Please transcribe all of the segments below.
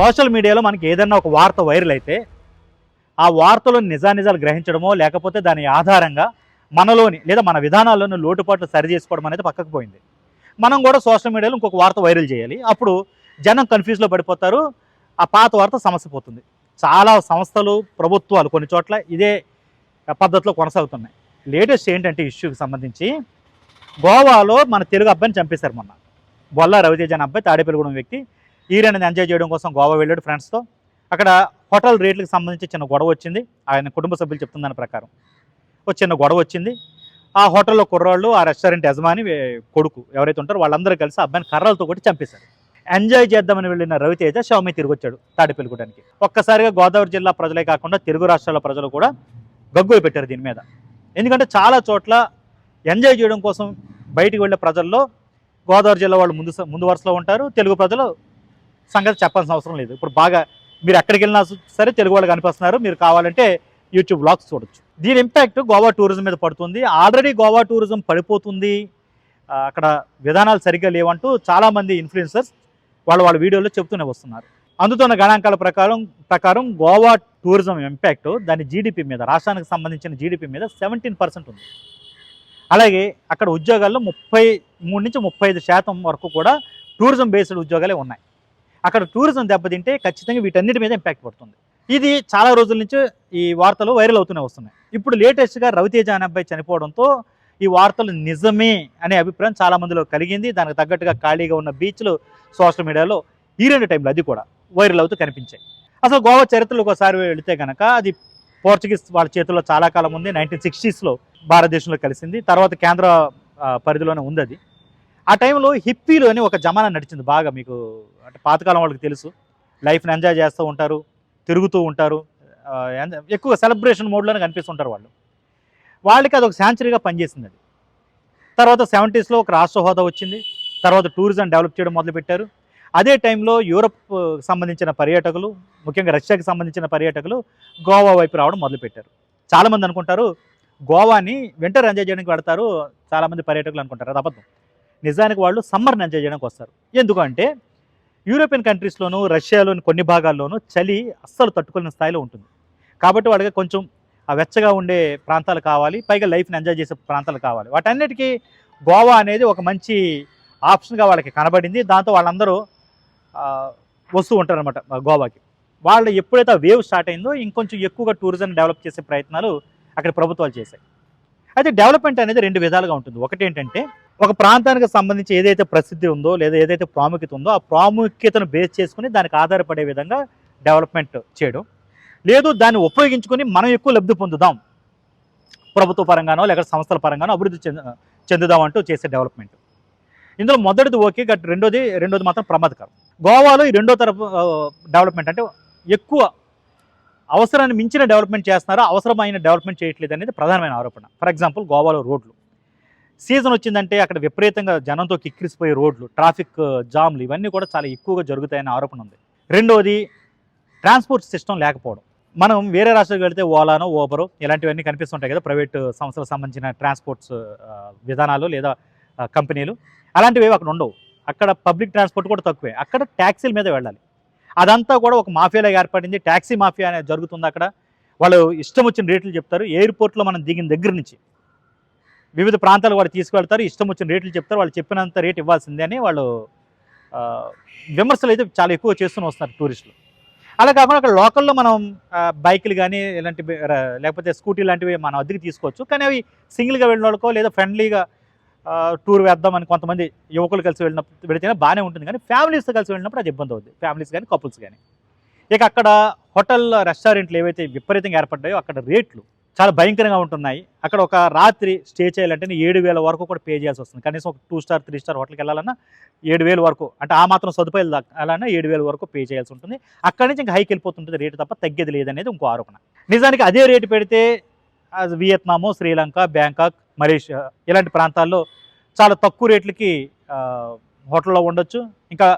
Social మీడియాలో మనకి ఏదైనా ఒక వార్త వైరల్ అయితే ఆ వార్తలో నిజానిజాలు గ్రహించడమో లేకపోతే దాని ఆధారంగా మనలోని లేదా మన విధానాల్లోని లోటుపాట్లు సరి చేసుకోవడం అనేది పక్కకు పోయింది. మనం కూడా సోషల్ మీడియాలో ఇంకొక వార్త వైరల్ చేయాలి. అప్పుడు జనం కన్ఫ్యూజ్లో పడిపోతారు. ఆ పాత వార్త సమస్య పోతుంది. చాలా సంస్థలు ప్రభుత్వాలు కొన్ని చోట్ల ఇదే పద్ధతిలో కొనసాగుతున్నాయి. లేటెస్ట్ ఏంటంటే ఇష్యూకి సంబంధించి గోవాలో మన తెలుగు అబ్బాయిని చంపేశారు మొన్న. బొల్ల రవితేజ అనే అబ్బాయి తాడేపల్లిగూడెం వ్యక్తి. ఈరాన్ని ఎంజాయ్ చేయడం కోసం గోవా వెళ్ళాడు ఫ్రెండ్స్తో అక్కడ హోటల్ రేట్లకు సంబంధించి చిన్న గొడవ వచ్చింది. ఆయన కుటుంబ సభ్యులు చెప్తున్న దాని ప్రకారం. ఒక చిన్న గొడవ వచ్చింది. ఆ హోటల్లో కుర్రాళ్ళు ఆ రెస్టారెంట్ యజమాని కొడుకు ఎవరైతే ఉంటారో వాళ్ళందరూ కలిసి అబ్బాయిని కర్రలతో కొట్టి చంపేశారు. ఎంజాయ్ చేద్దామని వెళ్ళిన రవితేజ షామి తిరిగి వచ్చాడు తాడేపల్లిగూడానికి. ఒక్కసారిగా గోదావరి జిల్లా ప్రజలే కాకుండా తెలుగు రాష్ట్రాల ప్రజలు కూడా గగ్గులు పెట్టారు దీని మీద. ఎందుకంటే చాలా చోట్ల ఎంజాయ్ చేయడం కోసం బయటికి వెళ్ళే ప్రజల్లో గోదావరి జిల్లా వాళ్ళు ముందు ముందు వరుసలో ఉంటారు. తెలుగు ప్రజలు సంగతి చెప్పాల్సిన అవసరం లేదు. ఇప్పుడు బాగా మీరు ఎక్కడికి వెళ్ళినా సరే తెలుగు వాళ్ళు కనిపిస్తున్నారు మీరు కావాలంటే యూట్యూబ్ బ్లాగ్స్ చూడొచ్చు. దీని ఇంపాక్ట్ గోవా టూరిజం మీద పడుతుంది. ఆల్రెడీ గోవా టూరిజం పడిపోతుంది. అక్కడ విధానాలు సరిగ్గా లేవంటూ చాలామంది ఇన్ఫ్లుయెన్సర్స్ వాళ్ళు వాళ్ళ వీడియోలో చెప్తూనే వస్తున్నారు. అందుతున్న గణాంకాల ప్రకారం ప్రకారం గోవా టూరిజం ఇంపాక్ట్ దాని జీడిపి మీద రాష్ట్రానికి సంబంధించిన జీడిపి మీద సెవెంటీన్ పర్సెంట్ ఉంది. అలాగే అక్కడ ఉద్యోగాల్లో ముప్పై మూడు నుంచి ముప్పై ఐదు శాతం వరకు కూడా టూరిజం బేస్డ్ ఉద్యోగాలే ఉన్నాయి. అక్కడ టూరిజం దెబ్బతింటే ఖచ్చితంగా వీటన్నిటి మీద ఇంపాక్ట్ పడుతుంది. ఇది చాలా రోజుల నుంచి ఈ వార్తలు వైరల్ అవుతూనే వస్తున్నాయి. ఇప్పుడు లేటెస్ట్గా రవితేజ అనే అబ్బాయి చనిపోవడంతో ఈ వార్తలు నిజమే అనే అభిప్రాయం చాలా మందిలో కలిగింది. దానికి తగ్గట్టుగా ఖాళీగా ఉన్న బీచ్లు సోషల్ మీడియాలో ఈ రెండు టైంలో అది కూడా వైరల్ అవుతూ కనిపించాయి. అసలు గోవా చరిత్రలో ఒకసారి వెళితే కనుక అది పోర్చుగీస్ వాళ్ళ చేతుల్లో చాలా కాలం ఉంది. నైన్టీన్ సిక్స్టీస్లో భారతదేశంలో కలిసింది. తర్వాత కేంద్ర పరిధిలోనే ఉంది అది. ఆ టైంలో హిప్పీలు అని ఒక జమానా నడిచింది బాగా మీకు అంటే పాతకాలం వాళ్ళకి తెలుసు. లైఫ్ని ఎంజాయ్ చేస్తూ ఉంటారు తిరుగుతూ ఉంటారు. ఎక్కువ సెలబ్రేషన్ మోడ్లోనే కనిపిస్తుంటారు వాళ్ళు. వాళ్ళకి అది ఒక శాంచురీగా పనిచేసింది అది. తర్వాత సెవెంటీస్లో ఒక రాష్ట్ర హోదా వచ్చింది. తర్వాత టూరిజం డెవలప్ చేయడం మొదలుపెట్టారు. అదే టైంలో యూరప్ సంబంధించిన పర్యాటకులు ముఖ్యంగా రష్యాకి సంబంధించిన పర్యాటకులు గోవా వైపు రావడం మొదలుపెట్టారు. చాలామంది అనుకుంటారు గోవాని వింటర్ ఎంజాయ్ చేయడానికి పెడతారు చాలామంది పర్యాటకులు అనుకుంటారు. అది అబద్ధం. నిజానికి వాళ్ళు సమ్మర్ని ఎంజాయ్ చేయడానికి వస్తారు. ఎందుకంటే యూరోపియన్ కంట్రీస్లోనూ రష్యాలోని కొన్ని భాగాల్లోనూ చలి అస్సలు తట్టుకునే స్థాయిలో ఉంటుంది. కాబట్టి వాళ్ళకి కొంచెం ఆ వెచ్చగా ఉండే ప్రాంతాలు కావాలి పైగా లైఫ్ని ఎంజాయ్ చేసే ప్రాంతాలు కావాలి. వాటన్నిటికీ గోవా అనేది ఒక మంచి ఆప్షన్గా వాళ్ళకి కనబడింది. దాంతో వాళ్ళందరూ వస్తూ ఉంటారనమాట గోవాకి. వాళ్ళు ఎప్పుడైతే ఆ వేవ్ స్టార్ట్ అయిందో ఇంకొంచెం ఎక్కువగా టూరిజం డెవలప్ చేసే ప్రయత్నాలు అక్కడ ప్రభుత్వాలు చేశాయి. అయితే డెవలప్మెంట్ అనేది రెండు విధాలుగా ఉంటుంది. ఒకటి ఏంటంటే ఒక ప్రాంతానికి సంబంధించి ఏదైతే ప్రసిద్ధి ఉందో లేదా ఏదైతే ప్రాముఖ్యత ఉందో ఆ ప్రాముఖ్యతను బేస్ చేసుకుని దానికి ఆధారపడే విధంగా డెవలప్మెంట్ చేయడం. లేదు దాన్ని ఉపయోగించుకొని మనం ఎక్కువ లబ్ధి పొందుదాం. ప్రభుత్వ పరంగానో లేక సంస్థల పరంగానో అభివృద్ధి చెంద చెందుదాం అంటూ చేసే డెవలప్మెంట్. ఇందులో మొదటిది ఓకే గట్ రెండోది రెండోది మాత్రం ప్రమాదకరం. గోవాలో ఈ రెండో తరపు డెవలప్మెంట్ అంటే ఎక్కువ అవసరాన్ని మించిన డెవలప్మెంట్ చేస్తున్నారా అవసరమైన డెవలప్మెంట్ చేయట్లేదు అనేది ప్రధానమైన ఆరోపణ. ఫర్ ఎగ్జాంపుల్ గోవాలో రోడ్లు. సీజన్ వచ్చిందంటే అక్కడ విపరీతంగా జనంతో కిక్కిరిసిపోయే రోడ్లు ట్రాఫిక్ uh, జామ్లు ఇవన్నీ కూడా చాలా ఎక్కువగా జరుగుతాయనే ఆరోపణ ఉంది. రెండవది ట్రాన్స్పోర్ట్ సిస్టమ్ లేకపోవడం. మనం వేరే రాష్ట్రాలకు వెళ్తే ఓలానో ఓబరో ఇలాంటివన్నీ కనిపిస్తుంటాయి కదా ప్రైవేట్ సంస్థలకు సంబంధించిన ట్రాన్స్పోర్ట్స్ uh, విధానాలు లేదా uh, కంపెనీలు. అలాంటివి అక్కడ ఉండవు. అక్కడ పబ్లిక్ ట్రాన్స్పోర్ట్ కూడా తక్కువే. అక్కడ ట్యాక్సీల మీద వెళ్ళాలి. అదంతా కూడా ఒక మాఫియాలో ఏర్పడింది. ట్యాక్సీ మాఫియా అనేది జరుగుతుంది అక్కడ. వాళ్ళు ఇష్టం వచ్చిన రేట్లు చెప్తారు. ఎయిర్పోర్ట్లో మనం దిగిన దగ్గర నుంచి వివిధ ప్రాంతాలు వాళ్ళు తీసుకువెళ్తారు ఇష్టం వచ్చిన రేట్లు చెప్తారు వాళ్ళు చెప్పినంత రేట్ ఇవ్వాల్సిందే అని వాళ్ళు విమర్శలు అయితే చాలా ఎక్కువ చేస్తూనే వస్తున్నారు టూరిస్టులు. అలా కాకుండా అక్కడ లోకల్లో మనం బైకులు కానీ ఇలాంటి లేకపోతే స్కూటీ లాంటివి మనం అద్దెకి తీసుకోవచ్చు. కానీ అవి సింగిల్గా వెళ్ళిన వాళ్ళకో లేదా ఫ్రెండ్లీగా టూర్ వేద్దామని కొంతమంది యువకులు కలిసి వెళ్ళినప్పుడు వెళితేనే బాగానే ఉంటుంది. కానీ ఫ్యామిలీస్తో కలిసి వెళ్ళినప్పుడు అది ఇబ్బంది అవుతుంది ఫ్యామిలీస్ కానీ కపుల్స్ కానీ ఇక అక్కడ హోటల్ రెస్టారెంట్లు ఏవైతే విపరీతంగా ఏర్పడ్డాయో అక్కడ రేట్లు చాలా భయంకరంగా ఉంటున్నాయి. అక్కడ ఒక రాత్రి స్టే చేయాలంటే ఏడు వేల వరకు కూడా పే చేయాల్సి వస్తుంది. కనీసం ఒక టూ స్టార్ త్రీ స్టార్ హోటల్కి వెళ్ళాలన్నా ఏడు వేలు వరకు అంటే ఆ మాత్రం సదుపాయాలు అలానే ఏడు వేల వరకు పే చేయాల్సి ఉంటుంది. అక్కడి నుంచి ఇంకా హైకి వెళ్ళిపోతుంటుంది రేటు తప్ప తగ్గేది లేదనేది ఇంకో ఆరోపణ. నిజానికి అదే రేటు పెడితే అది వియత్నాము శ్రీలంక బ్యాంకాక్ మలేషియా ఇలాంటి ప్రాంతాల్లో చాలా తక్కువ రేట్లకి హోటల్లో ఉండొచ్చు. ఇంకా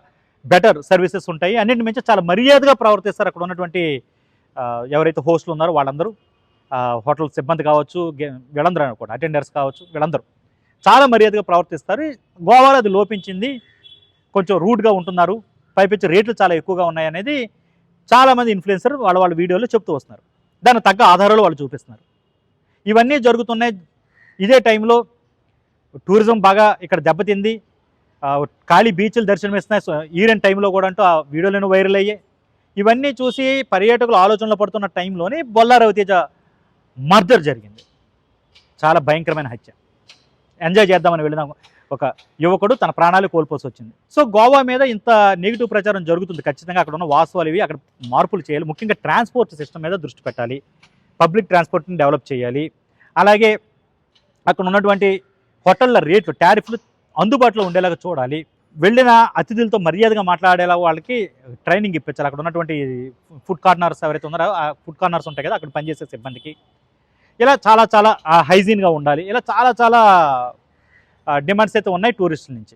బెటర్ సర్వీసెస్ ఉంటాయి. అన్నింటి మించి చాలా మర్యాదగా ప్రవర్తిస్తారు అక్కడ ఉన్నటువంటి ఎవరైతే హోస్టులు ఉన్నారో వాళ్ళందరూ. హోటల్ సిబ్బంది కావచ్చు గే- వీళ్ళందరూ అనుకోండి అటెండర్స్ కావచ్చు వీళ్ళందరూ. చాలా మర్యాదగా ప్రవర్తిస్తారు. గోవాలో అది లోపించింది. కొంచెం రూడ్గా ఉంటున్నారు. పైపించి రేట్లు చాలా ఎక్కువగా ఉన్నాయనేది చాలామంది ఇన్ఫ్లుయెన్సర్ వాళ్ళ వాళ్ళ వీడియోలో చెప్తూ వస్తున్నారు. దానికి తగ్గ ఆధారాలు వాళ్ళు చూపిస్తున్నారు. ఇవన్నీ జరుగుతున్నాయి. ఇదే టైంలో టూరిజం బాగా ఇక్కడ దెబ్బతింది. ఖాళీ బీచ్లు దర్శనమిస్తున్నాయి. సో టైంలో కూడా అంటూ ఆ వీడియోలను వైరల్ అయ్యాయి. ఇవన్నీ చూసి పర్యాటకులు ఆలోచనలో పడుతున్న టైంలోనే బొల్లా రవితేజ మర్డర్ జరిగింది. చాలా భయంకరమైన హత్య. ఎంజాయ్ చేద్దామని వెళ్ళిన ఒక యువకుడు తన ప్రాణాలు కోల్పోసి వచ్చింది. సో గోవా మీద ఇంత నెగిటివ్ ప్రచారం జరుగుతుంది. ఖచ్చితంగా అక్కడ ఉన్న వాస్తవాలు ఇవి. అక్కడ మార్పులు చేయాలి. ముఖ్యంగా ట్రాన్స్పోర్ట్ సిస్టమ్ మీద దృష్టి పెట్టాలి. పబ్లిక్ ట్రాన్స్పోర్ట్ని డెవలప్ చేయాలి. అలాగే అక్కడ ఉన్నటువంటి హోటళ్ళ రేట్లు టారిఫ్లు అందుబాటులో ఉండేలాగా చూడాలి. వెళ్ళిన అతిథులతో మర్యాదగా మాట్లాడేలా వాళ్ళకి ట్రైనింగ్ ఇప్పించాలి. అక్కడ ఉన్నటువంటి ఫుడ్ కార్నర్స్ ఎవరైతే ఉన్నారో ఆ ఫుడ్ కార్నర్స్ ఉంటాయి కదా అక్కడ పనిచేసే సిబ్బందికి. ఇలా చాలా చాలా హైజీన్గా ఉండాలి. ఇలా చాలా చాలా డిమాండ్స్ అయితే ఉన్నాయి టూరిస్టుల నుంచి.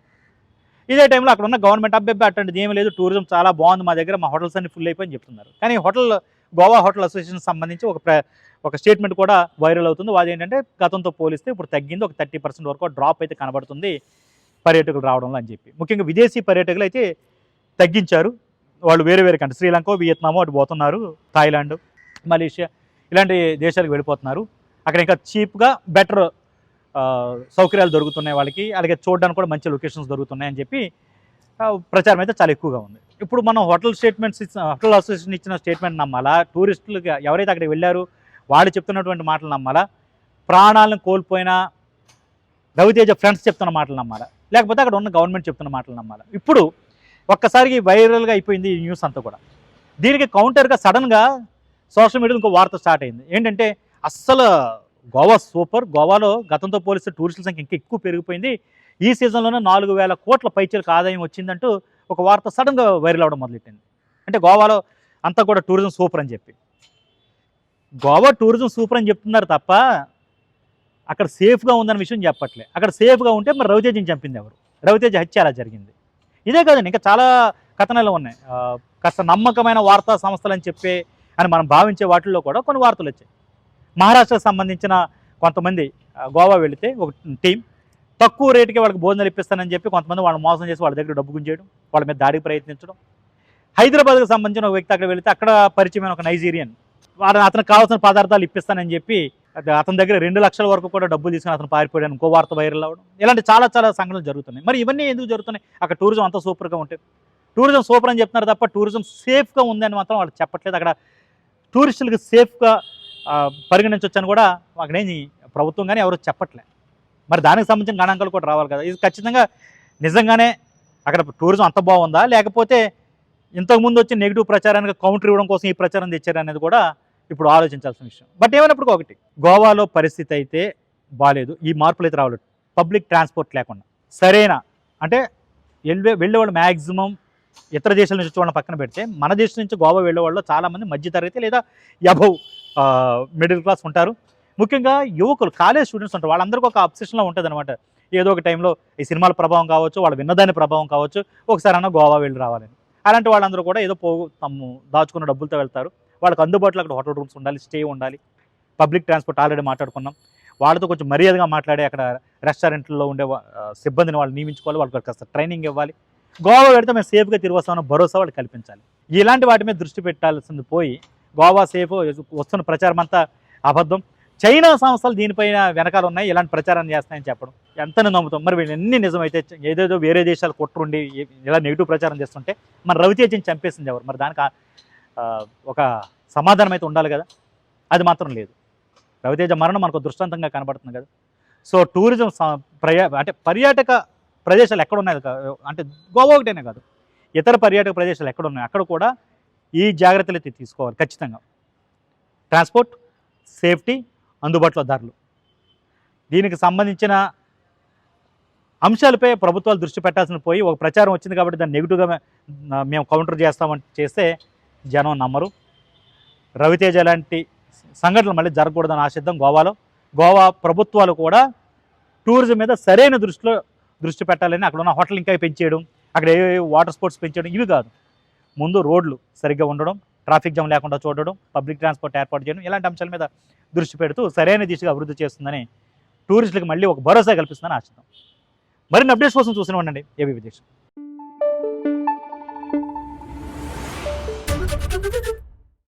ఇదే టైంలో అక్కడ ఉన్న గవర్నమెంట్ అబ్బాయి అట్లాంటిది ఏమీ లేదు. టూరిజం చాలా బాగుంది మా దగ్గర మా హోటల్స్ అన్ని ఫుల్ అయిపోయి చెప్తున్నారు. కానీ హోటల్ గోవా హోటల్ అసోసియేషన్ సంబంధించి ఒక ప్ర ఒక స్టేట్మెంట్ కూడా వైరల్ అవుతుంది. అది ఏంటంటే గతంతో పోలిస్తే ఇప్పుడు తగ్గింది. ఒక థర్టీ పర్సెంట్ వరకు డ్రాప్ అయితే కనబడుతుంది పర్యాటకులు రావడంలో అని చెప్పి. ముఖ్యంగా విదేశీ పర్యాటకులు అయితే తగ్గించారు. వాళ్ళు వేరే వేరే కంట్రీ శ్రీలంక వియత్నాము అటు పోతున్నారు థాయిలాండ్ మలేషియా. ఇలాంటి దేశాలకు వెళ్ళిపోతున్నారు. అక్కడ ఇంకా చీప్గా బెటర్ సౌకర్యాలు దొరుకుతున్నాయి వాళ్ళకి. అలాగే చూడడానికి కూడా మంచి లొకేషన్స్ దొరుకుతున్నాయని చెప్పి ప్రచారం అయితే చాలా ఎక్కువగా ఉంది. ఇప్పుడు మనం హోటల్ స్టేట్మెంట్స్ ఇచ్చిన హోటల్ అసోసియేషన్ ఇచ్చిన స్టేట్మెంట్ నమ్మాలా? టూరిస్టులు ఎవరైతే అక్కడికి వెళ్ళారు వాళ్ళు చెప్తున్నటువంటి మాటలు నమ్మాలా? ప్రాణాలను కోల్పోయిన రవితేజ ఫ్రెండ్స్ చెప్తున్న మాటలు నమ్మాలా? లేకపోతే అక్కడ ఉన్న గవర్నమెంట్ చెప్తున్న మాటలు నమ్మాలా? ఇప్పుడు ఒక్కసారికి వైరల్గా అయిపోయింది ఈ న్యూస్ అంతా కూడా. దీనికి కౌంటర్గా సడన్గా సోషల్ మీడియాలో ఇంకో వార్త స్టార్ట్ అయింది. ఏంటంటే అస్సలు గోవా సూపర్. గోవాలో గతంతో పోలిస్తే టూరిస్టుల సంఖ్య ఇంకా ఎక్కువ పెరిగిపోయింది. ఈ సీజన్లోనే నాలుగు వేల కోట్ల పైచలకు ఆదాయం వచ్చిందంటూ ఒక వార్త సడన్గా వైరల్ అవ్వడం మొదలెట్టింది. అంటే గోవాలో అంతా కూడా టూరిజం సూపర్ అని చెప్పి. గోవా టూరిజం సూపర్ అని చెప్తున్నారు తప్ప అక్కడ సేఫ్గా ఉందన్న విషయం చెప్పట్లే. అక్కడ సేఫ్గా ఉంటే మరి రవితేజని చంపింది ఎవరు? రవితేజ హత్య అలా జరిగింది. ఇదే కాదండి ఇంకా చాలా కథనాలు ఉన్నాయి. కాస్త నమ్మకమైన వార్తా సంస్థలు అని చెప్పే అని మనం భావించే వాటిల్లో కూడా కొన్ని వార్తలు వచ్చాయి. మహారాష్ట్రకు సంబంధించిన కొంతమంది గోవా వెళితే ఒక టీం తక్కువ రేటుకి వాళ్ళకి భోజనాలు ఇప్పిస్తానని చెప్పి కొంతమంది వాళ్ళని మోసం చేసి వాళ్ళ దగ్గర డబ్బు గుంజేయడం వాళ్ళ మీద దాడికి ప్రయత్నించడం. హైదరాబాద్కు సంబంధించిన ఒక వ్యక్తి అక్కడ వెళితే అక్కడ పరిచయమైన ఒక నైజీరియన్ వాడు అతనికి కావాల్సిన పదార్థాలు ఇప్పిస్తానని చెప్పి అతని దగ్గర రెండు లక్షల వరకు కూడా డబ్బులు తీసుకుని అతను పారిపోయాడు ఇంకో వార్త వైరల్ అవ్వడం. ఇలాంటి చాలా చాలా సంఘటనలు జరుగుతున్నాయి. మరి ఇవన్నీ ఎందుకు జరుగుతున్నాయి? అక్కడ టూరిజం అంత సూపర్గా ఉంటుంది టూరిజం సూపర్ అని చెప్తున్నారు తప్ప టూరిజం సేఫ్గా ఉందని మాత్రం వాళ్ళు చెప్పట్లేదు. అక్కడ టూరిస్టులకు సేఫ్గా పరిగణించవచ్చని కూడా అక్కడేమి ప్రభుత్వం కానీ ఎవరు చెప్పట్లే. మరి దానికి సంబంధించిన గణాంకాలు కూడా రావాలి కదా. ఇది ఖచ్చితంగా నిజంగానే అక్కడ టూరిజం అంత బాగుందా? లేకపోతే ఇంతకుముందు వచ్చి నెగిటివ్ ప్రచారానికి కౌంటర్ ఇవ్వడం కోసం ఈ ప్రచారం తెచ్చారనేది కూడా ఇప్పుడు ఆలోచించాల్సిన విషయం. బట్ ఏమైనప్పుడు ఒకటి గోవాలో పరిస్థితి అయితే బాగాలేదు ఈ మార్పులు అయితే రావాలి పబ్లిక్ ట్రాన్స్పోర్ట్ లేకుండా. సరైన అంటే వెళ్ళే వెళ్ళేవాళ్ళు మ్యాక్సిమం ఇతర దేశాల నుంచి వాళ్ళని పక్కన పెడితే మన దేశం నుంచి గోవా వెళ్ళే వాళ్ళు చాలామంది మధ్యతరగతి లేదా యభవ్ మిడిల్ క్లాస్ ఉంటారు. ముఖ్యంగా యువకులు కాలేజ్ స్టూడెంట్స్ ఉంటారు. వాళ్ళందరికీ ఒక అబ్సెషన్లో ఉంటుంది అనమాట ఏదో ఒక టైంలో ఈ సినిమాల ప్రభావం కావచ్చు వాళ్ళు విన్నదాని ప్రభావం కావచ్చు ఒకసారి అన్న గోవా వెళ్ళి రావాలని అలాంటి వాళ్ళందరూ కూడా ఏదో పోగు తమ్ము దాచుకున్న డబ్బులతో వెళ్తారు. వాళ్ళకి అందుబాటులో అక్కడ హోటల్ రూమ్స్ ఉండాలి స్టే ఉండాలి. పబ్లిక్ ట్రాన్స్పోర్ట్ ఆల్రెడీ మాట్లాడుకున్నాం. వాళ్ళతో కొంచెం మర్యాదగా మాట్లాడి అక్కడ రెస్టారెంట్లో ఉండే సిబ్బందిని వాళ్ళు నియమించుకోవాలి. వాళ్ళకి కాస్త ట్రైనింగ్ ఇవ్వాలి. గోవా పెడితే మేము సేఫ్గా తిరిగి వస్తామన్న భరోసా వాళ్ళు కల్పించాలి. ఇలాంటి వాటి మీద దృష్టి పెట్టాల్సింది పోయి గోవా సేఫ్ వస్తున్న ప్రచారం అంతా అబద్ధం. చైనా సంస్థలు దీనిపైన వెనకాల ఉన్నాయి ఇలాంటి ప్రచారం చేస్తాయని చెప్పడం. ఎంతనే నమ్ముతాం. మరి వీళ్ళు ఎన్ని నిజమైతే ఏదేదో వేరే దేశాలు కొట్టురుండి ఇలా నెగిటివ్ ప్రచారం చేస్తుంటే మన రవితేజని చంపేసింది ఎవరు? మరి దానికి ఒక సమాధానం అయితే ఉండాలి కదా? అది మాత్రం లేదు. రవితేజ మరణం మనకు దృష్టాంతంగా కనబడుతుంది కదా? సో టూరిజం స- ప్రయా అంటే పర్యాటక ప్రదేశాలు ఎక్కడ ఉన్నాయి అంటే గోవా ఒకటేనే కాదు. ఇతర పర్యాటక ప్రదేశాలు ఎక్కడ ఉన్నాయి అక్కడ కూడా ఈ జాగ్రత్తలు అయితే తీసుకోవాలి ఖచ్చితంగా. ట్రాన్స్పోర్ట్ సేఫ్టీ అందుబాటులో ధరలు. దీనికి సంబంధించిన అంశాలపై ప్రభుత్వాలు దృష్టి పెట్టాల్సిన పోయి ఒక ప్రచారం వచ్చింది కాబట్టి దాన్ని నెగిటివ్గా మేము కౌంటర్ చేస్తామని చేస్తే జనం నమ్మరు. రవితేజ లాంటి సంఘటనలు మళ్ళీ జరగకూడదని ఆశిద్దాం గోవాలో. గోవా ప్రభుత్వాలు కూడా టూరిజం మీద సరైన దృష్టిలో దృష్టి పెట్టాలని అక్కడ ఉన్న హోటల్ ఇంకా పెంచేయడం అక్కడ ఏ వాటర్ స్పోర్ట్స్ పెంచడం ఇవి కాదు. ముందు రోడ్లు సరిగ్గా ఉండడం ట్రాఫిక్ జామ్ లేకుండా చూడడం పబ్లిక్ ట్రాన్స్పోర్ట్ ఏర్పాటు చేయడం ఇలాంటి అంశాల మీద దృష్టి పెడుతూ సరైన దిశగా అభివృద్ధి చేస్తుందని టూరిస్టులకు మళ్ళీ ఒక భరోసా కల్పిస్తుందని ఆశిద్దాం. మరిన్ని అప్డేట్స్ కోసం చూసిన ఉండండి ఏబీ విదేశం